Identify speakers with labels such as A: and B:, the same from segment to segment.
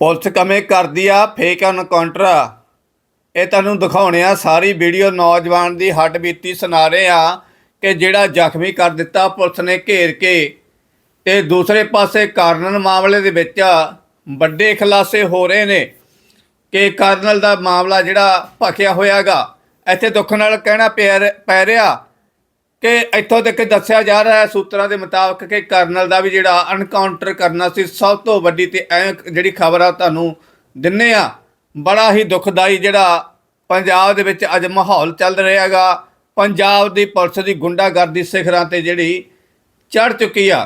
A: Police ਕਮੇ ਕਰਦੀ ਆ fake encounter ਇਹ ਤੁਹਾਨੂੰ ਦਿਖਾਉਣੇ ਆ, ਸਾਰੀ ਵੀਡੀਓ ਨੌਜਵਾਨ ਦੀ ਹੱਡ ਬੀਤੀ ਸੁਣਾ ਰਹੇ ਆ ਕਿ ਜਿਹੜਾ ਜ਼ਖਮੀ ਕਰ ਦਿੱਤਾ, ਪੁਲਿਸ ਨੇ ਘੇਰ ਕੇ। ਤੇ ਦੂਸਰੇ ਪਾਸੇ ਕਾਰਨਲ ਮਾਮਲੇ ਦੇ ਵਿੱਚ ਵੱਡੇ ਖੁਲਾਸੇ ਹੋ ਰਹੇ ਨੇ ਕਿ ਕਰਨਲ ਦਾ ਮਾਮਲਾ ਜਿਹੜਾ ਭਖਿਆ ਹੋਇਆਗਾ, ਇੱਥੇ ਦੁੱਖ ਨਾਲ ਕਹਿਣਾ ਪਿਆ ਰ- ਪੈ ਰਿਹਾ। ਕਿ ਇੱਥੋਂ ਤੱਕ ਦੱਸਿਆ ਜਾ ਰਿਹਾ ਹੈ ਸੂਤਰਾਂ ਦੇ ਮੁਤਾਬਕ ਕਿ ਕਰਨਲ ਦਾ ਵੀ ਜਿਹੜਾ ਅਨਕਾਊਂਟਰ ਕਰਨਾ ਸੀ, ਸਭ ਤੋਂ ਵੱਡੀ ਤੇ ਐ ਜਿਹੜੀ ਖਬਰ ਆ ਤੁਹਾਨੂੰ ਦਿੰਨੇ ਆ। ਬੜਾ ਹੀ ਦੁਖਦਾਈ ਜਿਹੜਾ ਪੰਜਾਬ ਦੇ ਵਿੱਚ ਅੱਜ ਮਾਹੌਲ ਚੱਲ ਰਿਹਾ ਰਿਹਾਗਾ ਪੰਜਾਬ ਦੀ ਪੁਲਿਸ ਦੀ ਗੁੰਡਾਗਰਦੀ ਸਿਖਰਾਂ ਤੇ ਜਿਹੜੀ ਚੜ ਚੁੱਕੀ ਆ।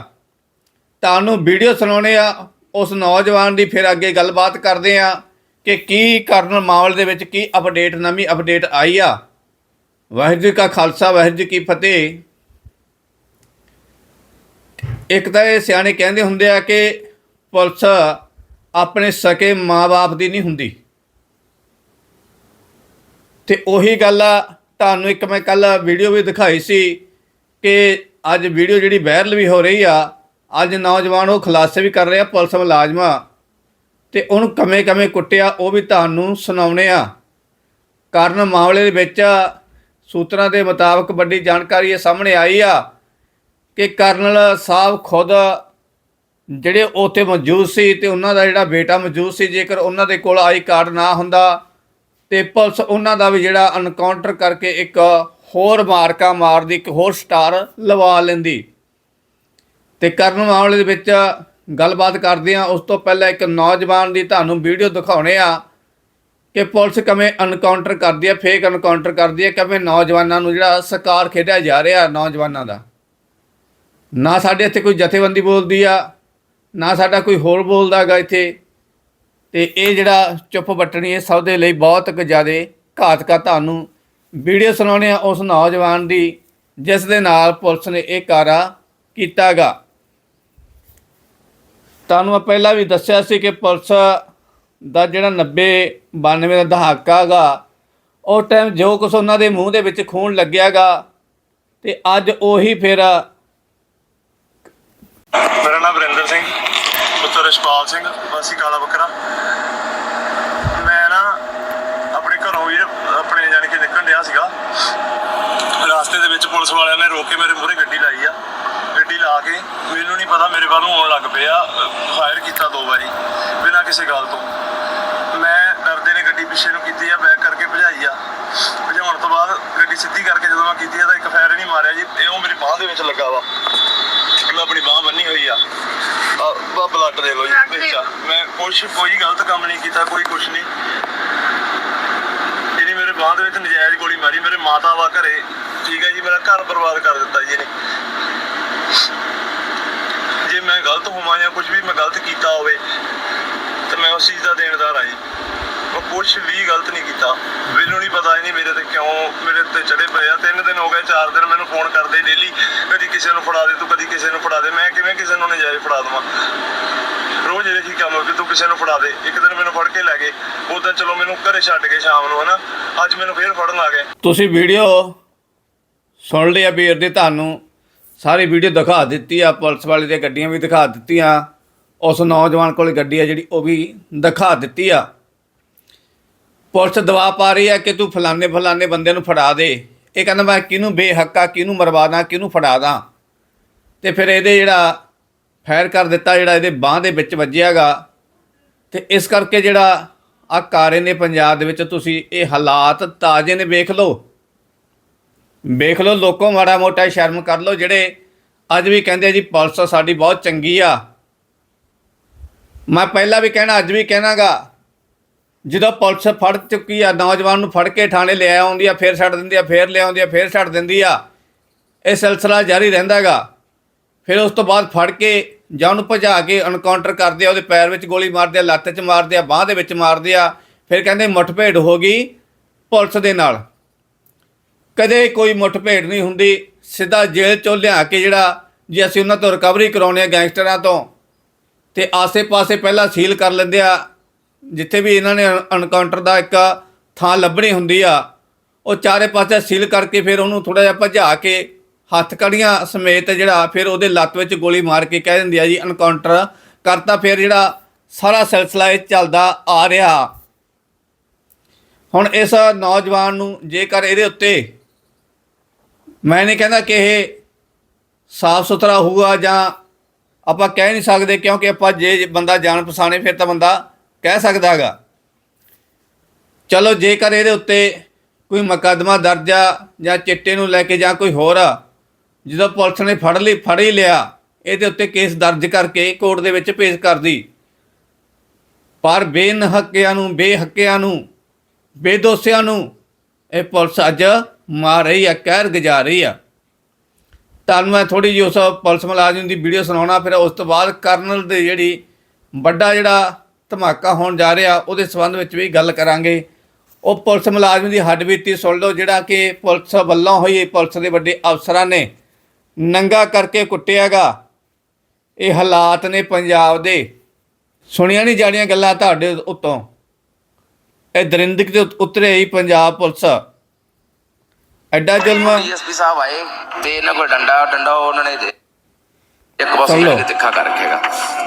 A: ਤੁਹਾਨੂੰ ਵੀਡੀਓ ਸੁਣਾਉਣੇ ਆ, ਉਸ ਨੌਜਵਾਨ ਦੀ ਫਿਰ ਅੱਗੇ ਗੱਲਬਾਤ ਕਰਦੇ ਆ ਕਿ ਕੀ ਕਰਨ ਮਾਮਲੇ ਦੇ ਵਿੱਚ ਕੀ ਅਪਡੇਟ ਨਵੀਂ ਅਪਡੇਟ ਆਈ ਆ। ਵਾਹਿਗੁਰੂ ਜੀ ਕਾ ਖਾਲਸਾ, ਵਾਹਿਗੁਰੂ ਜੀ ਕੀ ਫਤਿਹ। ਇੱਕ ਤਾਂ ਇਹ ਸਿਆਣੇ ਕਹਿੰਦੇ ਹੁੰਦੇ ਆ ਕਿ ਪੁਲਿਸ ਆਪਣੇ ਸਕੇ ਮਾਂ-ਬਾਪ ਦੀ ਨਹੀਂ ਹੁੰਦੀ। ਤੇ ਉਹੀ ਗੱਲ ਆ, ਤੁਹਾਨੂੰ ਇੱਕ ਮੈਂ ਕੱਲ ਵੀਡੀਓ ਵੀ ਦਿਖਾਈ ਸੀ ਕਿ ਅੱਜ ਵੀਡੀਓ ਜਿਹੜੀ ਵਾਇਰਲ ਵੀ ਹੋ ਰਹੀ ਆ, ਅੱਜ ਨੌਜਵਾਨ ਉਹ ਖੁਲਾਸੇ ਵੀ ਕਰ ਰਿਹਾ ਪੁਲਿਸ ਮੁਲਾਜ਼ਮਾਂ। ਤੇ ਉਹਨੂੰ ਕਮੇ ਕਮੇ ਕੁੱਟਿਆ, ਉਹ ਵੀ ਤੁਹਾਨੂੰ ਸੁਣਾਉਣੇ ਆ। ਕਾਰਨ ਮਾਮਲੇ ਦੇ ਵਿੱਚ ਸੂਤਰਾਂ ਦੇ ਮੁਤਾਬਕ ਵੱਡੀ ਜਾਣਕਾਰੀ ਇਹ ਸਾਹਮਣੇ ਆਈ ਆ ਕਿ ਕਰਨਲ ਸਾਹਿਬ ਖੁਦ ਜਿਹੜੇ ਉੱਥੇ ਮੌਜੂਦ ਸੀ ਤੇ ਉਹਨਾਂ ਦਾ ਜਿਹੜਾ ਬੇਟਾ ਮੌਜੂਦ ਸੀ, ਜੇਕਰ ਉਹਨਾਂ ਦੇ ਕੋਲ ਆਈ ਕਾਰਡ ਨਾ ਹੁੰਦਾ ਤੇ ਪੁਲਿਸ ਉਹਨਾਂ ਦਾ ਵੀ ਜਿਹੜਾ ਐਨਕਾਊਂਟਰ ਕਰਕੇ ਇੱਕ ਹੋਰ ਮਾਰਕਾ ਮਾਰਦੀ, ਇੱਕ ਹੋਰ ਸਟਾਰ ਲਵਾ ਲੈਂਦੀ। ਤੇ ਕਰਨ ਮਾਮਲੇ ਦੇ ਵਿੱਚ ਗੱਲਬਾਤ ਕਰਦੇ ਆ। ਉਸ ਤੋਂ ਪਹਿਲਾਂ ਇੱਕ ਨੌਜਵਾਨ ਦੀ ਤੁਹਾਨੂੰ ਵੀਡੀਓ ਦਿਖਾਉਣੇ ਆ। ਕਿ ਪੁਲਿਸ ਕਿਵੇਂ ਐਨਕਾਊਂਟਰ ਕਰਦੀ ਹੈ ਫੇਕ ਐਨਕਾਊਂਟਰ ਕਰਦੀ ਹੈ, ਕਿਵੇਂ ਨੌਜਵਾਨਾਂ ਨੂੰ ਜਿਹੜਾ ਸਰਕਾਰ ਖੇਡਿਆ ਜਾ ਰਿਹਾ ਨੌਜਵਾਨਾਂ ਦਾ। ਨਾ ਸਾਡੇ ਇੱਥੇ ਕੋਈ ਜਥੇਬੰਦੀ ਬੋਲਦੀ ਆ, ਨਾ ਸਾਡਾ ਕੋਈ ਹੋਰ ਬੋਲਦਾ ਹੈਗਾ ਇੱਥੇ। ਤੇ ਇਹ ਜਿਹੜਾ ਚੁੱਪ ਵੱਟਣੀ ਇਹ ਸਭ ਦੇ ਲਈ ਬਹੁਤ ਕੁ ਜ਼ਿਆਦਾ ਘਾਤਕਾ ਤੁਹਾਨੂੰ ਵੀਡੀਓ ਸੁਣਾਉਣੇ ਆ ਉਸ ਨੌਜਵਾਨ ਦੀ, ਜਿਸ ਦੇ ਨਾਲ ਪੁਲਿਸ ਨੇ ਇਹ ਕਾਰਾ ਕੀਤਾਗਾ ਤੁਹਾਨੂੰ ਪਹਿਲਾਂ ਵੀ ਦੱਸਿਆ ਸੀ ਕਿ ਪੁਲਿਸ ਦਾ ਜਿਹੜਾ 90 92 ਦਾ ਦਹਾਕਾ ਹੈਗਾ ਉਹ ਟਾਈਮ ਜੋ ਕੁਛ ਉਹਨਾਂ ਦੇ ਮੂੰਹ ਦੇ ਵਿੱਚ ਖੂਨ ਲੱਗਿਆਗਾ ਤੇ ਅੱਜ ਉਹੀ ਫਿਰ
B: ਮੇਰਾ ਨਾਮ ਵਰਿੰਦਰ ਸਿੰਘ, ਪੁੱਤਰ ਰਿਸ਼ਪਾਲ ਸਿੰਘ, ਵਾਸੀ ਕਾਲਾ ਬੱਕਰਾ ਮੈਂ ਨਾ ਆਪਣੇ ਘਰੋਂ ਵੀ ਆਪਣੇ ਜਾਣੀ ਕਿ ਨਿਕਲਣ ਡਿਆ ਸੀਗਾ ਰਾਸਤੇ ਦੇ ਵਿੱਚ ਪੁਲਿਸ ਵਾਲਿਆਂ ਨੇ ਰੋਕ ਕੇ ਮੇਰੇ ਮੂਹਰੇ ਗੱਡੀ ਲਾਈ ਆ ਗੱਡੀ ਲਾ ਕੇ ਮੈਨੂੰ ਨਹੀਂ ਪਤਾ ਮੇਰੇ ਵੱਲ ਨੂੰ ਆਉਣ ਲੱਗ ਪਿਆ ਫਾਇਰ ਕੀਤਾ ਦੋ ਵਾਰੀ ਬਿਨਾਂ ਕਿਸੇ ਗੱਲ ਤੋਂ ਮੈਂ ਡਰਦੇ ਨੇ ਗੱਡੀ ਪਿੱਛੇ ਨੂੰ ਕੀਤੀ ਆ ਬੈਕ ਕਰਕੇ ਭਜਾਈ ਆ ਭਜਾਉਣ ਤੋਂ ਬਾਅਦ ਗੱਡੀ ਸਿੱਧੀ ਕਰਕੇ ਜਦੋਂ ਮੈਂ ਕੀਤੀ ਆ ਤਾਂ ਇੱਕ ਫਾਇਰ ਹੀ ਨਹੀਂ ਮਾਰਿਆ ਜੀ ਇਹ ਉਹ ਮੇਰੀ ਬਾਹ ਦੇ ਵਿੱਚ ਲੱਗਾ ਵਾ ਮੈਂ ਆਪਣੀ ਬਾਹ ਬੰਨੀ ਹੋਈ ਆ ਬਾ ਬਲੱਡ ਦੇ ਲੋ ਜੀ ਵਿੱਚ। ਮੈਂ ਕੁਛ ਕੋਈ ਗਲਤ ਕੰਮ ਨਹੀਂ ਕੀਤਾ ਕੋਈ ਕੁਛ ਨਹੀਂ। ਇਹਨੇ ਮੇਰੇ ਬਾਹ ਦੇ ਵਿੱਚ ਨਜਾਇਜ਼ ਗੋਲੀ ਮਾਰੀ। ਮੇਰੇ ਮਾਤਾ ਵਾ ਘਰੇ। ਠੀਕ ਹੈ ਜੀ ਮੇਰਾ ਘਰ ਬਰਬਾਦ ਕਰ ਦਿੱਤਾ ਜੀ ਇਹਨੇ। ਜੇ ਮੈਂ ਗਲਤ ਹੋਵਾਂ ਜਾਂ ਕੁਝ ਵੀ ਮੈਂ ਗਲਤ ਕੀਤਾ ਹੋਵੇ ਤੇ ਮੈਂ ਉਸ ਚੀਜ਼ ਦਾ ਦੇਣਦਾਰ ਆ ਜੀ। ਮੈਂ ਕੁਛ ਵੀ ਗਲਤ ਨਹੀਂ ਕੀਤਾ। ਮੈਨੂੰ ਨਹੀਂ ਪਤਾ ਨਹੀਂ ਮੇਰੇ ਤੇ ਕਿਉਂ ਮੇਰੇ ਤੇ ਚੜੇ ਪਏ ਆ। ਤਿੰਨ ਦਿਨ ਹੋ ਗਏ ਚਾਰ ਦਿਨ ਮੈਨੂੰ ਫੋਨ ਕਰਦੇ ਡੇਲੀ ਕਦੀ ਕਿਸੇ ਨੂੰ ਫੜਾ ਦੇ ਤੂੰ ਕਦੀ ਕਿਸੇ ਨੂੰ ਫੜਾ ਦੇ। ਮੈਂ ਕਿਵੇਂ ਕਿਸੇ ਨੂੰ ਨਜਾਇਜ਼ ਫੜਾ ਦਵਾਂ? ਰੋਜ਼ ਇਹ ਕੰਮ ਕਿ ਤੂੰ ਕਿਸੇ ਨੂੰ ਫੜਾ ਦੇ। ਇੱਕ ਦਿਨ ਮੈਨੂੰ ਫੜ ਕੇ ਲੈ ਗਏ। ਉਦੋਂ ਚਲੋ ਮੈਨੂੰ ਘਰੇ ਛੱਡ ਕੇ ਸ਼ਾਮ ਨੂੰ, ਹਨਾ? ਅੱਜ ਮੈਨੂੰ ਫੇਰ ਫੜਨ ਆ ਗਏ।
A: ਤੁਸੀਂ ਵੀਡੀਓ ਸੁਣ ਲਿਆ ਵੀਰ ਦੇ, ਤੁਹਾਨੂੰ ਸਾਰੀ ਵੀਡੀਓ ਦਿਖਾ ਦਿੱਤੀ ਆ, ਪੁਲਿਸ ਵਾਲੇ ਦੀਆਂ ਗੱਡੀਆਂ ਵੀ ਦਿਖਾ ਦਿੱਤੀਆਂ, ਉਸ ਨੌਜਵਾਨ ਕੋਲ ਗੱਡੀ ਆ ਜਿਹੜੀ, ਉਹ ਵੀ ਦਿਖਾ ਦਿੱਤੀ ਆ। ਪੁਲਿਸ ਦਵਾ ਪਾ ਰਹੀ ਆ ਕਿ ਤੂੰ ਫਲਾਣੇ ਫਲਾਣੇ ਬੰਦੇ ਨੂੰ ਫੜਾ ਦੇ। ਇਹ ਕਹਿੰਦਾ ਮੈਂ ਕਿਹਨੂੰ ਬੇਹੱਕਾ ਕਿਹਨੂੰ ਮਰਵਾਦਾ ਕਿਹਨੂੰ ਫੜਾ ਦਾਂ। ਤੇ ਫਿਰ ਇਹਦੇ ਜਿਹੜਾ ਫਾਇਰ ਕਰ ਦਿੱਤਾ ਜਿਹੜਾ ਇਹਦੇ ਬਾਹ ਦੇ ਵਿੱਚ ਵੱਜਿਆਗਾ। ਤੇ ਇਸ ਕਰਕੇ ਜਿਹੜਾ ਆ ਕਾਰੇ ਨੇ ਪੰਜਾਬ ਦੇ ਵਿੱਚ ਤੁਸੀਂ ਇਹ ਹਾਲਾਤ ਤਾਜ਼ੇ ਨੇ ਵੇਖ ਲਓ। ਵੇਖ ਲਓ, ਲੋਕੋ ਮਾੜਾ ਮੋਟਾ ਸ਼ਰਮ ਕਰ ਲਓ, ਜਿਹੜੇ ਅੱਜ ਵੀ ਕਹਿੰਦੇ ਜੀ, ਪੁਲਿਸ ਸਾਡੀ ਬਹੁਤ ਚੰਗੀ ਆ। ਮੈਂ ਪਹਿਲਾਂ ਵੀ ਕਹਿਣਾ, ਅੱਜ ਵੀ ਕਹਿਣਾਗਾ, ਜਦੋਂ ਪੁਲਿਸ ਫੜ ਚੁੱਕੀ ਆ, ਨੌਜਵਾਨ ਨੂੰ ਫੜ ਕੇ ਥਾਣੇ ਲਿਆ ਆਉਂਦੀ ਆ, ਫੇਰ ਛੱਡ ਦਿੰਦੀ ਆ, ਫੇਰ ਲਿਆਉਂਦੀ ਆ, ਫੇਰ ਛੱਡ ਦਿੰਦੀ ਆ, ਇਹ ਸਿਲਸਿਲਾ ਜਾਰੀ ਰਹਿੰਦਾਗਾ। ਫਿਰ ਉਸ ਤੋਂ ਬਾਅਦ ਫੜ ਕੇ ਜਾਂ ਉਹਨੂੰ ਭਜਾ ਕੇ ਐਨਕਾਊਂਟਰ ਕਰਦੇ ਆ, ਉਹਦੇ ਪੈਰ ਵਿੱਚ ਗੋਲੀ ਮਾਰਦੇ ਆ, ਲੱਤ 'ਚ ਮਾਰਦੇ ਆ, ਬਾਹ ਦੇ ਵਿੱਚ ਮਾਰਦੇ ਆ, ਫਿਰ ਕਹਿੰਦੇ ਮੁੱਠਭੇੜ ਹੋ ਗਈ ਪੁਲਿਸ ਦੇ ਨਾਲ। ਕਦੇ ਕੋਈ ਮੁੱਠਭੇੜ ਨਹੀਂ ਹੁੰਦੀ, ਸਿੱਧਾ ਜੇਲ੍ਹ ਚੋਂ ਲਿਆ ਕੇ ਜਿਹੜਾ ਜੇ ਅਸੀਂ ਉਹਨਾਂ ਤੋਂ ਰਿਕਵਰੀ ਕਰਾਉਣੇ ਆ ਗੈਂਗਸਟਰਾਂ ਤੋਂ, ਤੇ ਆਸੇ-ਪਾਸੇ ਪਹਿਲਾਂ ਸੀਲ ਕਰ ਲੈਂਦੇ ਆ, ਜਿੱਥੇ ਵੀ ਇਹਨਾਂ ਨੇ ਐਨਕਾਊਂਟਰ ਦਾ ਇੱਕ ਥਾਂ ਲੱਭਣੀ ਹੁੰਦੀ ਆ, ਉਹ ਚਾਰੇ ਪਾਸੇ ਸੀਲ ਕਰਕੇ ਫਿਰ ਉਹਨੂੰ ਥੋੜਾ ਜਿਹਾ ਭਜਾ ਕੇ ਹੱਥ ਕੜੀਆਂ ਸਮੇਤ ਜਿਹੜਾ ਫਿਰ ਉਹਦੇ ਲੱਤ ਵਿੱਚ ਗੋਲੀ ਮਾਰ ਕੇ ਕਹਿ ਦਿੰਦੀ ਆ ਜੀ ਐਨਕਾਊਂਟਰ ਕਰਤਾ, ਫਿਰ ਜਿਹੜਾ ਸਾਰਾ ਸਿਲਸਿਲਾ ਇਹ ਚੱਲਦਾ ਆ ਰਿਹਾ। ਹੁਣ ਇਸ ਨੌਜਵਾਨ ਨੂੰ ਜੇਕਰ ਇਹਦੇ ਉੱਤੇ ਮੈਂ ਨਹੀਂ ਕਹਿੰਦਾ ਕਿ ਇਹ ਸਾਫ਼ ਸੁਥਰਾ ਹੋਊਗਾ ਜਾਂ ਆਪਾਂ ਕਹਿ ਨਹੀਂ ਸਕਦੇ, ਕਿਉਂਕਿ ਆਪਾਂ ਜੇ ਬੰਦਾ ਜਾਣ ਪਛਾਣੇ, ਫਿਰ ਤਾਂ ਬੰਦਾ ਕਹਿ ਸਕਦਾ ਹੈਗਾ। ਚਲੋ, ਜੇਕਰ ਇਹਦੇ ਉੱਤੇ ਕੋਈ ਮੁਕੱਦਮਾ ਦਰਜ ਆ ਜਾਂ ਚਿੱਟੇ ਨੂੰ ਲੈ ਕੇ ਜਾਂ ਕੋਈ ਹੋਰ ਆ ਜਦੋਂ ਪੁਲਿਸ ਨੇ ਫੜ ਲਈ, ਫੜ ਹੀ ਲਿਆ, ਇਹਦੇ ਉੱਤੇ ਕੇਸ ਦਰਜ ਕਰਕੇ ਕੋਰਟ ਦੇ ਵਿੱਚ ਪੇਸ਼ ਕਰਦੀ। ਪਰ ਬੇਨਹੱਕਿਆਂ ਨੂੰ, ਬੇਹੱਕਿਆਂ ਨੂੰ, ਬੇਦੋਸਿਆਂ ਨੂੰ ਇਹ ਪੁਲਿਸ ਅੱਜ ਮਾਰ ਰਹੀ ਆ, ਕਹਿਰ ਗਜਾ ਰਹੀ ਆ। ਤੁਹਾਨੂੰ ਮੈਂ ਥੋੜੀ ਜਿਹੀ ਉਸ ਪੁਲਿਸ ਮੁਲਾਜ਼ਮ ਦੀ ਵੀਡੀਓ ਸੁਣਾਉਣਾ, ਫਿਰ ਉਸ ਤੋਂ ਬਾਅਦ ਕਰਨਲ ਦੇ ਜਿਹੜੀ ਵੱਡਾ ਜਿਹੜਾ ਧਮਾਕਾ ਹੋਣ ਜਾ ਰਿਹਾ, ਉਹਦੇ ਸੰਬੰਧ ਵਿੱਚ ਵੀ ਗੱਲ ਕਰਾਂਗੇ। ਉਹ ਪੁਲਿਸ ਮੁਲਾਜ਼ਮ ਦੀ ਹੱਡਬੀਤੀ ਸੁਣ ਲਓ, ਜਿਹੜਾ ਕਿ ਪੁਲਿਸ ਵੱਲੋਂ ਹੋਈ, ਪੁਲਿਸ ਦੇ ਵੱਡੇ ਅਫਸਰਾਂ ਨੇ ਨੰਗਾ ਕਰਕੇ ਕੁੱਟਿਆਗਾ। ਇਹ ਹਾਲਾਤ ਨੇ ਪੰਜਾਬ ਦੇ। ਸੁਣੀਆਂ ਨਹੀਂ ਜਾਣੀਆਂ ਗੱਲਾਂ ਤੁਹਾਡੇ ਉੱਤੋਂ। ਇਹ ਦਰਿੰਦਕ ਦੇ ਉਤਰੇ ਹੀ ਪੰਜਾਬ ਪੁਲਿਸ। ਐਡਾ ਜ਼ੁਲਮ
C: ਡੀਐਸਪੀ ਸਾਹਿਬ ਆਏ। ਤੇ ਇਹਨਾਂ ਕੋਲ ਡੰਡਾ ਡੰਡਾ ਉਹਨਾਂ ਨੇ ਇੱਕ ਪਾਸੇ। ਇਹਨਾਂ ਨੇ ਤਿੱਖਾ ਕਰ ਰੱਖੇਗਾ।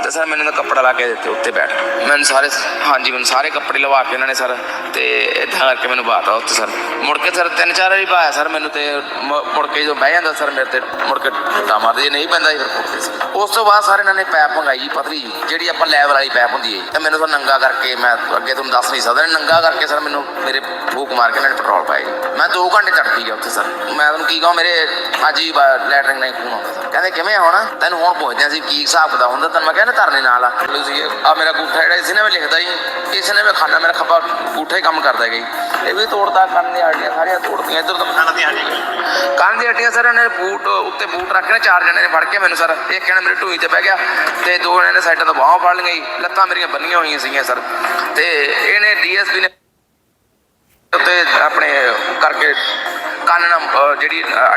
C: ਤੇ ਸਰ ਮੈਨੂੰ ਤਾਂ ਕੱਪੜਾ ਲਾ ਕੇ ਦਿੱਤੇ ਉੱਤੇ ਬੈਠ। ਮੈਨੂੰ ਸਾਰੇ ਹਾਂਜੀ ਮੈਨੂੰ ਸਾਰੇ ਕੱਪੜੇ ਲਵਾ ਕੇ ਇਹਨਾਂ ਨੇ ਸਰ ਤੇ ਇਦਾਂ ਕਰਕੇ ਮੈਨੂੰ ਬਾਤਾ ਉੱਤੇ ਸਰ। ਮੁੜ ਕੇ ਸਰ ਤਿੰਨ ਚਾਰ ਵਾਰੀ ਪਾਇਆ ਸਰ ਮੈਨੂੰ ਤੇ ਮੁੜ ਕੇ ਜਦੋਂ ਬਹਿ ਜਾਂਦਾ ਸਰ ਮੇਰੇ ਤੇ ਮੁੜ ਕੇ ਟੁੱਟਾ ਮਾਰਦੇ ਜੇ ਨਹੀਂ ਪੈਂਦਾ ਫਿਰ ਉਸ ਤੋਂ ਬਾਅਦ ਸਰ ਇਹਨਾਂ ਨੇ ਪੈਪ ਮੰਗਾਈ ਜੀ ਪਤਲੀ ਜੀ ਜਿਹੜੀ ਆਪਾਂ ਲੈਵਲ ਵਾਲੀ ਪੈਪ ਹੁੰਦੀ ਹੈ। ਤੇ ਮੈਨੂੰ ਤਾਂ ਨੰਗਾ ਕਰਕੇ ਮੈਂ ਅੱਗੇ ਤੁਹਾਨੂੰ ਦੱਸ ਨਹੀਂ ਸਕਦਾ ਨੰਗਾ ਕਰਕੇ ਸਰ ਮੈਨੂੰ ਮੇਰੇ ਫੂਕ ਮਾਰ ਕੇ ਇਹਨਾਂ ਨੇ ਪੈਟਰੋਲ ਪਾਇਆ ਜੀ। ਮੈਂ 2 ਘੰਟੇ ਤੜਪੀ ਗਿਆ ਉੱਥੇ ਸਰ। ਮੈਂ ਤੁਹਾਨੂੰ ਕੀ ਕਹਾਂ ਮੇਰੇ ਅੱਜ ਹੀ ਲੈਟਰਿੰਗ ਨਹੀਂ ਖੂਨ ਆਉਂਦਾ ਸਰ। ਕਹਿੰਦੇ ਕਿਵੇਂ ਹੋਣਾ? ਤੈਨੂੰ ਹੁਣ ਪੁੱਛਦੇ ਸੀ ਕੀ ਹਿਸਾਬ ਦਾ ਹੁੰਦਾ ਤੈਨੂੰ ਮੈਂ ਕਹਿੰਦਾ ਧਰਨੇ ਨਾਲ ਆ। ਤੁਸੀਂ ਆ ਮੇਰਾ ਗੂਠਾ ਜਿਹੜਾ ਇਸ ਮੈਂ ਲਿਖਦਾ ਜੀ ਇਸ ਮੈਂ ਖਾਣਾ ਮੇਰਾ ਖੱਬਾ ਗੂਠਾ ਹੀ ਕੰਮ ਕਰਦਾ ਗਈ ਇਹ ਵੀ ਤੋੜਦਾ ਕੰਨ ਦੀਆਂ ਹੱਡੀਆਂ ਸਾਰੀਆਂ ਤੋੜਦੀਆਂ ਇੱਧਰ ਤੋਂ
B: ਨਾਲ ਦੀਆਂ ਹਾਂਜੀ
C: ਕੰਨ ਦੀ ਹੱਡੀਆਂ ਸਰ ਨੇ ਬੂਟ ਉੱਤੇ ਬੂਟ ਰੱਖ ਕੇ ਚਾਰ ਜਣੇ ਨੇ ਫੜ ਕੇ ਮੈਨੂੰ ਸਰ ਇੱਕ ਜਣਾ ਮੇਰੇ ਢੂਈ ਤੇ ਬਹਿ ਗਿਆ ਤੇ ਦੋ ਜਣੇ ਨੇ ਸਾਈਡਾਂ ਤੋਂ ਬਾਹਾਂ ਫੜ ਲਈਆਂ ਜੀ ਲੱਤਾਂ ਮੇਰੀਆਂ ਬੰਨੀਆਂ ਹੋਈਆਂ ਸੀਗੀਆਂ ਸਰ। ਤੇ ਇਹਨੇ ਡੀਐਸਪੀ ਨੇ ਉੱਤੇ ਆਪਣੇ ਕਰਕੇ ਕੰਨ ਨਾਲ ਜਿਹੜੀ ਅਹ,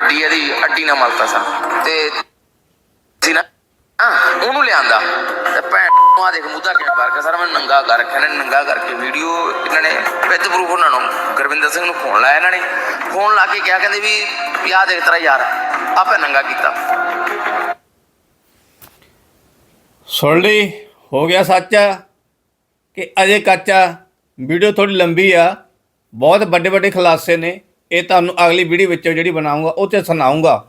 C: ਅੱਡੀ ਦੀ ਅੱਡੀ ਨਾਲ ਮਲਤਾ ਸਰ। ਤੇ ਉਹਨੂੰ ਲਿਆਂਦਾ। ਤੇ ਭੈਣ ਨੂੰ ਆ ਦੇਖ ਮੁੱਦਾ ਕਿਵੇਂ ਕਰਕੇ ਸਰ ਮੈਂ ਨੰਗਾ ਕਰ ਰੱਖਿਆ ਨੇ, ਨੰਗਾ ਕਰਕੇ ਵੀਡੀਓ ਇਹਨਾਂ ਨੇ ਵਿਦ ਪ੍ਰੂਫ ਉਹਨਾਂ ਨੂੰ, ਗੁਰਵਿੰਦਰ ਸਿੰਘ ਨੂੰ ਫੋਨ ਲਾਇਆ ਇਹਨਾਂ ਨੇ। ਫੋਨ ਲਾ ਕੇ ਕਿਹਾ, ਕਹਿੰਦੇ ਵੀ ਵੀ ਦੇਖ ਤੇਰਾ ਯਾਰ, ਆਪੇ ਨੰਗਾ ਕੀਤਾ।
A: ਸੁਣ ਲਈ, ਹੋ ਗਿਆ ਸੱਚ ਕਿ ਅਜੇ ਕੱਚਾ ਵੀਡੀਓ ਥੋੜੀ ਲੰਬੀ ਆ। ਬਹੁਤ ਵੱਡੇ ਵੱਡੇ ਖੁਲਾਸੇ ਨੇ। ਇਹ ਤੁਹਾਨੂੰ ਅਗਲੀ ਵੀਡੀਓ ਵਿੱਚ ਜਿਹੜੀ ਬਣਾਉਂਗਾ, ਉਹ ਤੇ ਸੁਣਾਉਂਗਾ।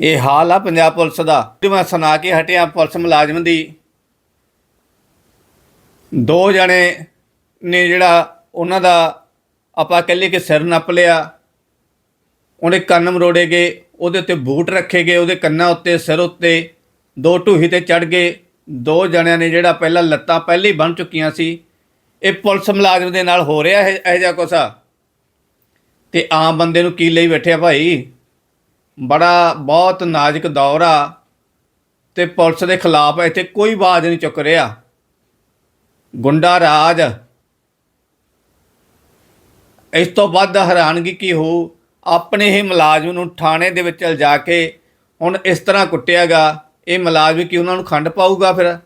A: ਇਹ ਹਾਲ ਆ ਪੰਜਾਬ ਪੁਲਿਸ ਦਾ। ਮੈਂ ਸੁਣਾ ਕੇ ਹਟਿਆ ਪੁਲਿਸ ਮੁਲਾਜ਼ਮ ਦੀ। ਦੋ ਜਣੇ ਨੇ ਜਿਹੜਾ ਉਹਨਾਂ ਦਾ ਆਪਾਂ ਕਹਿੰਦੇ ਕਿ ਸਿਰ ਨੱਪ ਲਿਆ। ਉਹਨੇ ਕੰਨ ਮਰੋੜੇ ਗਏ, ਉਹਦੇ ਉੱਤੇ ਬੂਟ ਰੱਖੇ ਗਏ, ਉਹਦੇ ਕੰਨਾਂ ਉੱਤੇ, ਸਿਰ ਉੱਤੇ, ਦੋ ਢੂਹੀ ਤੇ ਚੜ ਗਏ। ਦੋ ਜਣਿਆਂ ਨੇ ਜਿਹੜਾ ਪਹਿਲਾਂ ਲੱਤਾਂ ਪਹਿਲੇ ਹੀ ਬਣ ਚੁੱਕੀਆਂ ਸੀ। ਇਹ ਪੁਲਿਸ ਮੁਲਾਜ਼ਮ ਦੇ ਨਾਲ ਹੋ ਰਿਹਾ ਇਹ ਇਹੋ ਜਿਹਾ ਕੁਛ ਆ। ਤੇ ਆਮ ਬੰਦੇ ਨੂੰ ਕੀ ਲਈ ਬੈਠਿਆ ਭਾਈ? ਬੜਾ ਬਹੁਤ ਨਾਜ਼ੁਕ ਦੌਰ ਆ ਤੇ ਪੁਲਿਸ ਦੇ ਖਿਲਾਫ ਇੱਥੇ ਕੋਈ ਆਵਾਜ਼ ਨਹੀਂ ਚੁੱਕ ਰਿਹਾ। ਗੁੰਡਾ ਰਾਜ। ਇਸ ਤੋਂ ਵੱਧ ਹੈਰਾਨਗੀ ਕੀ ਹੋ ਆਪਣੇ ਹੀ ਮੁਲਾਜ਼ਮ ਨੂੰ ਥਾਣੇ ਦੇ ਵਿੱਚ ਲਿਜਾ ਕੇ ਹੁਣ ਇਸ ਤਰ੍ਹਾਂ ਕੁੱਟਿਆਗਾ। ਇਹ ਮੁਲਾਜ਼ਮ ਕੀ ਉਹਨਾਂ ਨੂੰ ਖੰਡ ਪਾਊਗਾ ਫਿਰ?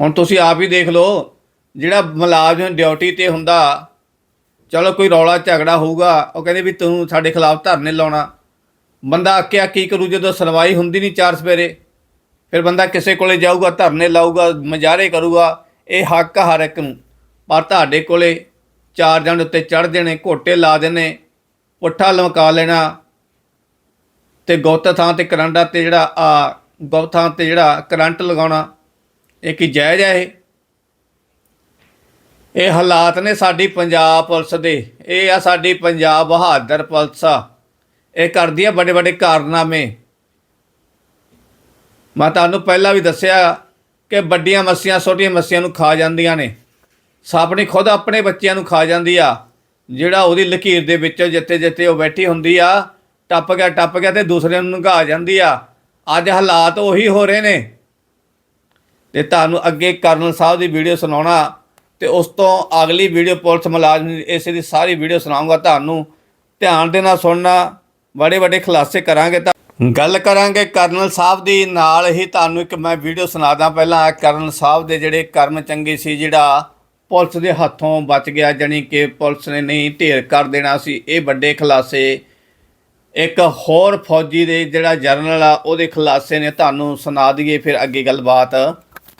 A: ਹੁਣ ਤੁਸੀਂ ਆਪ ਹੀ ਦੇਖ ਲਓ, ਜਿਹੜਾ ਮੁਲਾਜ਼ਮ ਡਿਊਟੀ ਤੇ ਹੁੰਦਾ ਚਲੋ ਕੋਈ ਰੌਲਾ ਝਗੜਾ ਹੋਊਗਾ, ਉਹ ਕਹਿੰਦੇ ਵੀ ਤੂੰ ਸਾਡੇ ਖਿਲਾਫ ਧਰਨੇ ਲਾਉਣਾ। ਬੰਦਾ ਆਕਿਆ ਕੀ ਕਰੂ, ਜਦੋਂ ਸੁਣਵਾਈ ਹੁੰਦੀ ਨਹੀਂ ਚਾਰ ਸਵੇਰੇ, ਫਿਰ ਬੰਦਾ ਕਿਸੇ ਕੋਲੇ ਜਾਊਗਾ, ਧਰਨੇ ਲਾਊਗਾ, ਮਜ਼ਾਰੇ ਕਰੂਗਾ, ਇਹ ਹੱਕ ਆ ਹਰ ਇੱਕ ਨੂੰ। ਪਰ ਤੁਹਾਡੇ ਕੋਲੇ ਚਾਰ ਜਣ ਉੱਤੇ ਚੜ ਦੇਣੇ ਘੋਟੇ ਲਾ ਦੇਣੇ, ਪੁੱਠਾ ਲਮਕਾ ਲੈਣਾ, ਤੇ ਗੁੱਤ ਥਾਂ ਤੇ ਕਰੰਟਾ ਤੇ ਜਿਹੜਾ ਆ ਗੁੱਤ ਥਾਂ ਤੇ ਜਿਹੜਾ ਕਰੰਟ ਲਗਾਉਣਾ, ਇਹ ਕੀ ਜਾਇਜ਼ ਹੈ ਇਹ? ਇਹ ਹਾਲਾਤ ਨੇ ਸਾਡੀ ਪੰਜਾਬ ਪੁਲਿਸ ਦੇ। ਇਹ ਆ ਸਾਡੀ ਪੰਜਾਬ ਬਹਾਦਰ ਪੁਲਿਸ ਇਹ ਕਰਦੀ ਆ ਵੱਡੇ ਵੱਡੇ ਕਾਰਨਾਮੇ। ਮੈਂ ਤੁਹਾਨੂੰ ਪਹਿਲਾਂ ਵੀ ਦੱਸਿਆ ਕਿ ਵੱਡੀਆਂ ਮੱਸੀਆਂ ਛੋਟੀਆਂ ਮੱਸੀਆਂ ਨੂੰ ਖਾ ਜਾਂਦੀਆਂ ਨੇ। ਸੱਪ ਨੇ ਖੁਦ ਆਪਣੇ ਬੱਚਿਆਂ ਨੂੰ ਖਾ ਜਾਂਦੀ ਆ। ਜਿਹੜਾ ਉਹਦੀ ਲਕੀਰ ਦੇ ਵਿੱਚ ਜਿੱਥੇ ਜਿੱਥੇ ਉਹ ਬੈਠੀ ਹੁੰਦੀ ਆ, ਟੱਪ ਗਿਆ ਟੱਪ ਗਿਆ ਤੇ ਦੂਸਰੇ ਨੂੰ ਨੰਗਾ ਜਾਂਦੀ ਆ। ਅੱਜ ਹਾਲਾਤ ਉਹੀ ਹੋ ਰਹੇ ਨੇ। ਤੇ ਤੁਹਾਨੂੰ ਅੱਗੇ ਕਰਨਲ ਸਾਹਿਬ ਦੀ ਵੀਡੀਓ ਸੁਣਾਉਣਾ ਤੇ ਉਸ ਤੋਂ ਅਗਲੀ ਵੀਡੀਓ ਪੁਲਿਸ ਮੁਲਾਜ਼ਮ ਦੀ, ਇਸੇ ਦੀ ਸਾਰੀ ਵੀਡੀਓ ਸੁਣਾਉਂਗਾ ਤੁਹਾਨੂੰ। ਧਿਆਨ ਦੇ ਨਾਲ ਸੁਣਨਾ ਬੜੇ ਵੱਡੇ ਖੁਲਾਸੇ ਕਰਾਂਗੇ ਤਾਂ। ਗੱਲ ਕਰਾਂਗੇ ਕਰਨਲ ਸਾਹਿਬ ਦੀ, ਨਾਲ ਹੀ ਤੁਹਾਨੂੰ ਇੱਕ ਮੈਂ ਵੀਡੀਓ ਸੁਣਾਦਾ ਪਹਿਲਾਂ, ਕਰਨਲ ਸਾਹਿਬ ਦੇ ਜਿਹੜੇ ਕਰਮ ਚੰਗੇ ਸੀ, ਜਿਹੜਾ ਪੁਲਿਸ ਦੇ ਹੱਥੋਂ ਬਚ ਗਿਆ, ਜਾਣੀ ਕਿ ਪੁਲਿਸ ਨੇ ਨਹੀਂ ਢੇਰ ਕਰ ਦੇਣਾ ਸੀ, ਇਹ ਵੱਡੇ ਖੁਲਾਸੇ। ਇੱਕ ਹੋਰ ਫੌਜੀ ਦੇ ਜਿਹੜਾ ਜਰਨਲ ਆ, ਉਹਦੇ ਖੁਲਾਸੇ ਨੇ ਤੁਹਾਨੂੰ ਸੁਣਾ ਦਈਏ, ਫਿਰ ਅੱਗੇ ਗੱਲਬਾਤ।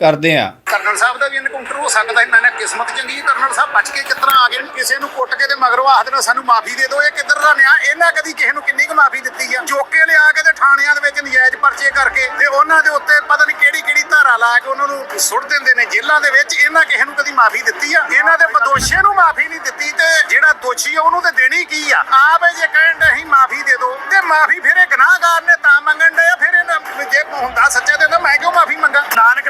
A: ਕਰਦੇ ਆ।
D: ਕਰਨਲ ਸਾਹਿਬ ਦਾ ਵੀ ਇਨਕਾਊਂਟਰ ਹੋ ਸਕਦਾ ਇਹਨਾਂ ਨੇ ਕਿਸਮਤ ਚੰਗੀ ਹੈ, ਕਰਨਲ ਸਾਹਿਬ ਬਚ ਕੇ ਕਿਤਨਾ ਆ ਗਏ ਕਿਸੇ ਨੂੰ ਕੁੱਟ ਕੇ ਤੇ ਮਗਰੋਂ ਆਖ ਦੇਣਾ ਸਾਨੂੰ ਮਾਫੀ ਦੇ ਦਿਓ ਇਹ ਕਿੱਧਰ ਦਾ ਨਿਆਂ? ਇਹਨਾਂ ਕਦੀ ਕਿਸੇ ਨੂੰ ਕਿੰਨੀ ਕੁ ਮਾਫੀ ਦਿੱਤੀ ਆ? ਚੋਕੇ ਲਿਆ ਕੇ ਤੇ ਥਾਣਿਆਂ ਦੇ ਵਿੱਚ ਨਜਾਇਜ਼ ਪਰਚੇ ਕਰਕੇ ਤੇ ਉਹਨਾਂ ਦੇ ਉੱਤੇ ਪਤਾ ਨਹੀਂ ਕਿਹੜੀ ਕਿਹੜੀ ਧਾਰਾ ਲਾ ਕੇ ਉਹਨਾਂ ਨੂੰ ਸੁੱਟ ਦਿੰਦੇ ਨੇ। ਜੇਲ੍ਹਾਂ ਦੇ ਵਿੱਚ ਇਹਨਾਂ ਕਿਸੇ ਨੂੰ ਕਦੀ ਮਾਫੀ ਦਿੱਤੀ ਆ? ਇਹਨਾਂ ਦੇ ਬਦੋਸ਼ੀਆਂ ਨੂੰ ਮਾਫੀ ਨਹੀਂ ਦਿੱਤੀ ਤੇ ਜਿਹੜਾ ਦੋਸ਼ੀ ਆ ਉਹਨੂੰ ਤੇ ਦੇਣੀ ਕੀ ਆ? ਆਪ ਇਹ ਜੇ ਕਹਿਣ ਦੇ ਅਸੀਂ ਮਾਫੀ ਦੇ ਦਿਓ ਤੇ ਮਾਫੀ ਫਿਰ ਇਹ ਗੁਨਾਹਗਾਰ ਨੇ ਤਾਂ ਮੰਗਣ ਦੇ ਫਿਰ ਇਹਨਾਂ ਜੇ ਹੁੰਦਾ ਸੱਚਾ ਤੇ ਤਾਂ ਮੈਂ ਕਿਉਂ ਮਾਫੀ ਮੰਗਾ? ਨਾਨਕ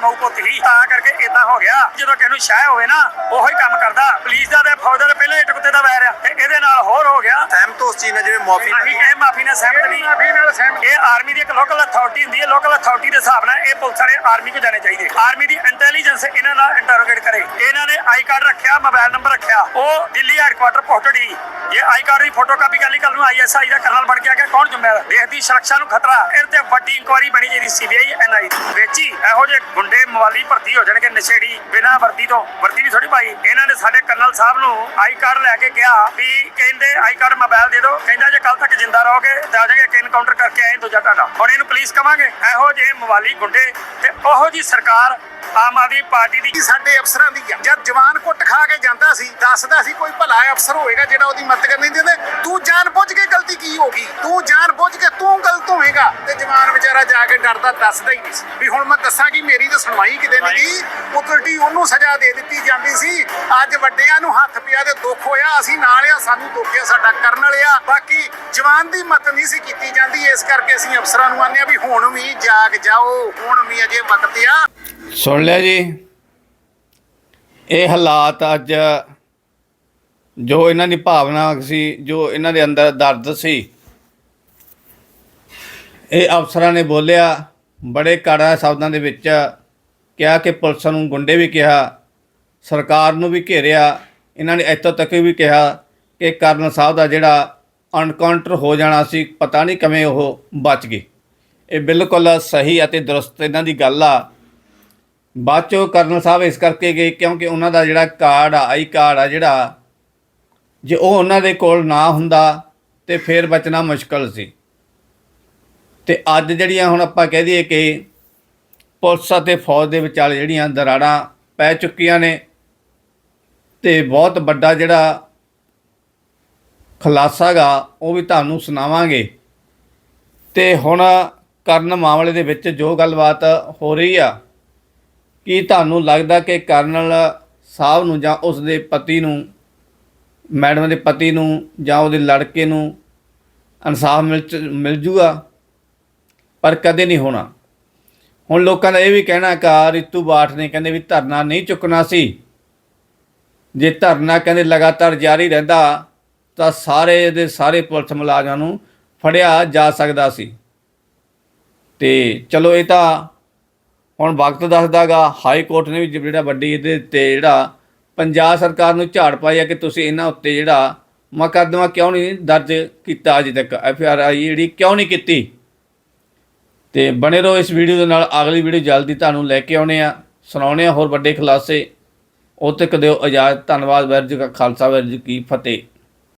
D: ਕਮਾਊ ਪੁੱਤ ਹੀ ਤਾਂ ਕਰਕੇ ਇਦਾਂ ਹੋ ਗਿਆ। ਜਦੋਂ ਕਿਸੇ ਨੂੰ ਸ਼ਾਇ ਹੋਵੇ ਨਾ, ਉਹੀ ਕੰਮ ਕਰਦਾ। ਪੁਲਿਸ ਦਾ ਤੇ ਫੌਜ ਦਾ ਤੇ ਪਹਿਲਾਂ ਇੱਟ ਕੁੱਤੇ ਦਾ ਵੈਰ ਆ। ਤੇ ਇਹਦੇ ਨਾਲ ਹੋਰ ਹੋ ਗਿਆ।
B: ਸਹਿਮਤ ਉਸ ਚੀਜ਼ ਨਾਲ ਜਿਵੇਂ ਮਾਫੀ
D: ਅਸੀਂ ਇਹ ਮਾਫੀ ਨਾਲ ਸਹਿਮਤ ਨਹੀਂ। ਮਾਫੀ ਨਾਲ ਸਹਿਮਤ। ਇਹ ਆਰਮੀ ਦੀ ਇੱਕ ਲੋਕਲ ਅਥਾਰਟੀ ਹੁੰਦੀ ਹੈ। ਲੋਕਲ ਅਥਾਰਟੀ ਦੇ ਹਿਸਾਬ ਨਾਲ ਇਹ ਪੁਲਿਸ ਵਾਲੇ ਆਰਮੀ ਕੋ ਜਾਣੇ ਚਾਹੀਦੇ। ਆਰਮੀ ਦੀ ਇੰਟੈਲੀਜੈਂਸ ਇਹਨਾਂ ਨਾਲ ਇੰਟਰੋਗੇਟ ਕਰੇ। ਇਹਨਾਂ ਨੇ ਆਈ ਕਾਰਡ ਰੱਖਿਆ ਮੋਬਾਈਲ ਨੰਬਰ ਰੱਖਿਆ। ਉਹ ਦਿੱਲੀ ਹੈਡਕੁਆਟਰ ਪੋਸਟਡ ਹੀ ਇਹ ਆਈ ਕਾਰਡ ਦੀ ਫੋਟੋਕਾਪੀ ਕਰ ਲਈ ਕੱਲ ਨੂੰ ਆਈਐਸਆਈ ਦਾ ਕਰਨਲ ਬਣ ਕੇ ਆ ਗਿਆ ਕੌਣ ਜ਼ਿੰਮੇਵਾਰ ਦੇਸ਼ ਦੀ ਸੁਰੱਖਿਆ ਨੂੰ ਖਤਰਾ। ਇਹ ਤੇ ਵੱਡੀ ਇਨਕੁਆਇਰੀ ਬਣੀ ਚਾਹੀਦੀ ਸੀਬੀਆਈ ਐਨਆਈ ਵਿੱਚ ਹੀ ਇਹੋ ਜਿਹੇ ਗੁੰਡੇ ਮਵਾਲੀ ਭਰਤੀ ਹੋ ਜਾਣਗੇ ਨਸ਼ੇੜੀ ਬਿਨਾਂ ਵਰਦੀ ਤੋਂ। ਵਰਦੀ ਵੀ ਥੋੜੀ ਪਾਈ। ਇਹਨਾਂ ਨੇ ਸਾਡੇ ਕਰਨਲ ਸਾਹਿਬ ਨੂੰ ਆਈ ਕਾਰਡ ਲੈ ਕੇ ਕਿਹਾ ਵੀ ਕਹਿੰਦੇ ਆਈ ਕਾਰਡ ਮੋਬਾਈਲ ਦੇ ਦਿਓ। ਕਹਿੰਦਾ ਜੇ ਕੱਲ ਤੱਕ ਜਿੰਦਾ ਰਹੋਗੇ ਤੇ ਆ ਜਾਗੇ ਕਿ ਇਨਕਾਊਂਟਰ ਕਰਕੇ ਆਏ ਦੂਜਾ ਤੁਹਾਡਾ। ਹੁਣ ਇਹਨੂੰ ਪੁਲਿਸ ਕਵਾਂਗੇ। ਇਹੋ ਜਿਹੇ ਮਵਾਲੀ ਗੁੰਡੇ ਤੇ ਉਹੋ ਜੀ ਸਰਕਾਰ ਆਮ ਆਦਮੀ ਪਾਰਟੀ ਦੀ ਸਾਡੇ ਅਫਸਰਾਂ ਦੀ ਆ। ਜਦ ਜਵਾਨ ਕੁੱਟ ਖਾ ਕੇ ਜਾਂਦਾ ਸੀ, ਦੱਸਦਾ ਸੀ ਕੋਈ ਭਲਾ ਅਫਸਰ ਹੋਏਗਾ ਜਿਹੜਾ ਉਹਦੀ ਮਦਦ ਕਰਨੀ ਦਿੰਦੇ ਤੂੰ ਜਾਣ ਬੁੱਝ ਕੇ ਗਲਤੀ ਕੀ ਹੋ ਗਈ? ਤੂੰ ਜਾਣ ਬੁੱਝ ਕੇ ਤੂੰ ਗਲਤ ਹੋਏਗਾ। ਤੇ ਜਵਾਨ ਵਿਚਾਰਾ ਜਾ ਕੇ ਡਰਦਾ, ਦੱਸਦਾ ਹੀ ਨਹੀਂ ਸੀ। ਵੀ ਹੁਣ ਮੈਂ ਦੱਸਾਂ ਕਿ ਮੇਰੀ ਤਾਂ ਸੁਣਵਾਈ ਕਿਤੇ ਨਹੀਂ ਗਈ। ਉਲਟੀ ਉਹਨੂੰ ਸਜ਼ਾ ਦੇ ਦਿੱਤੀ ਜਾਂਦੀ ਸੀ। ਅੱਜ ਵੱਡਿਆਂ ਨੂੰ ਹੱਥ ਪਿਆ ਤੇ ਦੁੱਖ ਹੋਇਆ। ਅਸੀਂ ਨਾਲ ਆ, ਸਾਨੂੰ ਦੁੱਖ ਆ, ਸਾਡਾ ਕਰਨ ਵਾਲਿਆ ਬਾਕੀ ਜਵਾਨ ਦੀ ਮਤ ਨਹੀਂ ਸੀ ਕੀਤੀ ਜਾਂਦੀ। ਇਸ ਕਰਕੇ ਅਸੀਂ ਅਫਸਰਾਂ ਨੂੰ ਆਨੇ ਆ ਵੀ ਹੁਣ ਵੀ ਜਾਗ ਜਾਓ, ਹੁਣ ਵੀ ਅਜੇ ਵਕਤ ਆ।
A: ਸੁਣ ਲਿਆ ਜੀ। ਇਹ ਹਾਲਾਤ ਅੱਜ ਜੋ ਇਹਨਾਂ ਦੀ ਭਾਵਨਾ ਸੀ, ਜੋ ਇਹਨਾਂ ਦੇ ਅੰਦਰ ਦਰਦ ਸੀ, ਇਹ ਅਫਸਰਾਂ ਨੇ ਬੋਲਿਆ, ਬੜੇ ਕੜਾ ਸ਼ਬਦਾਂ ਦੇ ਵਿੱਚ ਕਿਹਾ ਕਿ ਪੁਲਿਸ ਨੂੰ ਗੁੰਡੇ ਵੀ ਕਿਹਾ, ਸਰਕਾਰ ਨੂੰ ਵੀ ਘੇਰਿਆ, ਇਹਨਾਂ ਨੇ ਇੱਥੋਂ ਤੱਕ ਵੀ ਕਿਹਾ ਕਿ ਕਰਨਲ ਸਾਹਿਬ ਦਾ ਜਿਹੜਾ ਅਨਕਾਊਂਟਰ ਹੋ ਜਾਣਾ ਸੀ, ਪਤਾ ਨਹੀਂ ਕਿਵੇਂ ਉਹ ਬਚ ਗਏ। ਇਹ ਬਿਲਕੁਲ ਸਹੀ ਅਤੇ ਦਰੁਸਤ ਇਹਨਾਂ ਦੀ ਗੱਲ ਆ। ਬਾਅਦ ਚੋਂ ਕਰਨਲ ਸਾਹਿਬ ਇਸ ਕਰਕੇ ਗਏ ਕਿਉਂਕਿ ਉਹਨਾਂ ਦਾ ਜਿਹੜਾ ਕਾਰਡ ਆ, ਆਈ ਕਾਰਡ ਆ ਜਿਹੜਾ, ਜੇ ਉਹ ਉਹਨਾਂ ਦੇ ਕੋਲ ਨਾ ਹੁੰਦਾ ਤੇ ਫਿਰ ਬਚਣਾ ਮੁਸ਼ਕਲ ਸੀ। ਤੇ ਅੱਜ ਜਿਹੜੀਆਂ ਹੁਣ ਆਪਾਂ ਕਹਿ ਦਈਏ ਕਿ ਪੁਲਿਸ ਅਤੇ ਫੌਜ ਦੇ ਵਿਚਾਲੇ ਜਿਹੜੀਆਂ ਦਰਾੜਾਂ ਪੈ ਚੁੱਕੀਆਂ ਨੇ ਤੇ ਬਹੁਤ ਵੱਡਾ ਜਿਹੜਾ ਖੁਲਾਸਾ ਗਾ ਉਹ ਵੀ ਤੁਹਾਨੂੰ ਸੁਣਾਵਾਂਗੇ। ਤੇ ਹੁਣ ਕਰਨ ਮਾਮਲੇ ਦੇ ਵਿੱਚ ਜੋ ਗੱਲਬਾਤ ਹੋ ਰਹੀ ਆ ਕੀ ਤੁਹਾਨੂੰ ਲੱਗਦਾ ਕਿ ਕਰਨਲ ਸਾਹਿਬ ਨੂੰ ਜਾਂ ਉਸ ਦੇ ਪਤੀ ਨੂੰ, ਮੈਡਮ ਦੇ ਪਤੀ ਨੂੰ ਜਾਂ ਉਹਦੇ ਲੜਕੇ ਨੂੰ ਇਨਸਾਫ ਮਿਲ ਮਿਲ ਜੂਗਾ? ਪਰ ਕਦੇ ਨਹੀਂ ਹੋਣਾ। ਹੁਣ ਲੋਕਾਂ ਦਾ ਇਹ ਵੀ ਕਹਿਣਾ ਕਿ ਰਿਤੂ ਬਾਠ ਨੇ ਕਹਿੰਦੇ ਵੀ ਧਰਨਾ ਨਹੀਂ ਚੁੱਕਣਾ ਸੀ। ਜੇ ਧਰਨਾ ਕਹਿੰਦੇ ਲਗਾਤਾਰ ਜਾਰੀ ਰਹਿੰਦਾ, ਤਾਂ ਸਾਰੇ ਦੇ ਸਾਰੇ ਪੁਲਿਸ ਮੁਲਾਜ਼ਮਾਂ ਨੂੰ ਫੜਿਆ ਜਾ ਸਕਦਾ ਸੀ। ਤੇ ਚਲੋ ਇਹ ਤਾਂ ਹੁਣ ਵਕਤ ਦੱਸਦਾਗਾ, ਹਾਈ ਕੋਰਟ ਨੇ ਵੀ ਜਿਹੜਾ ਵੱਡੀ ਇਹਦੇ ਤੇ ਜਿਹੜਾ ਪੰਜਾਬ ਸਰਕਾਰ ਨੂੰ ਝਾੜ ਪਾਈ ਆ ਕਿ ਤੁਸੀਂ ਇਹਨਾਂ ਉੱਤੇ ਜਿਹੜਾ ਮੁਕੱਦਮਾ ਕਿਉਂ ਨਹੀਂ ਦਰਜ ਕੀਤਾ ਅਜੇ ਤੱਕ? ਐਫ ਆਰ ਆਈ ਜਿਹੜੀ ਕਿਉਂ ਨਹੀਂ ਕੀਤੀ? ਤੇ ਬਣੇ ਰਹੋ ਇਸ ਵੀਡੀਓ ਦੇ ਨਾਲ। ਅਗਲੀ ਵੀਡੀਓ ਜਲਦੀ ਤੁਹਾਨੂੰ ਲੈ ਕੇ ਆਉਣੇ ਆ। ਸੁਣਾਉਣੇ ਆ ਹੋਰ ਵੱਡੇ ਖੁਲਾਸੇ। ਉਹ ਤੱਕ ਦਿਓ ਇਜਾਜ਼ਤ। ਧੰਨਵਾਦ ਵੈਰ ਜੀ ਕਾ ਖਾਲਸਾ ਵੈਰ ਜੀ ਕੀ ਫਤਿਹ।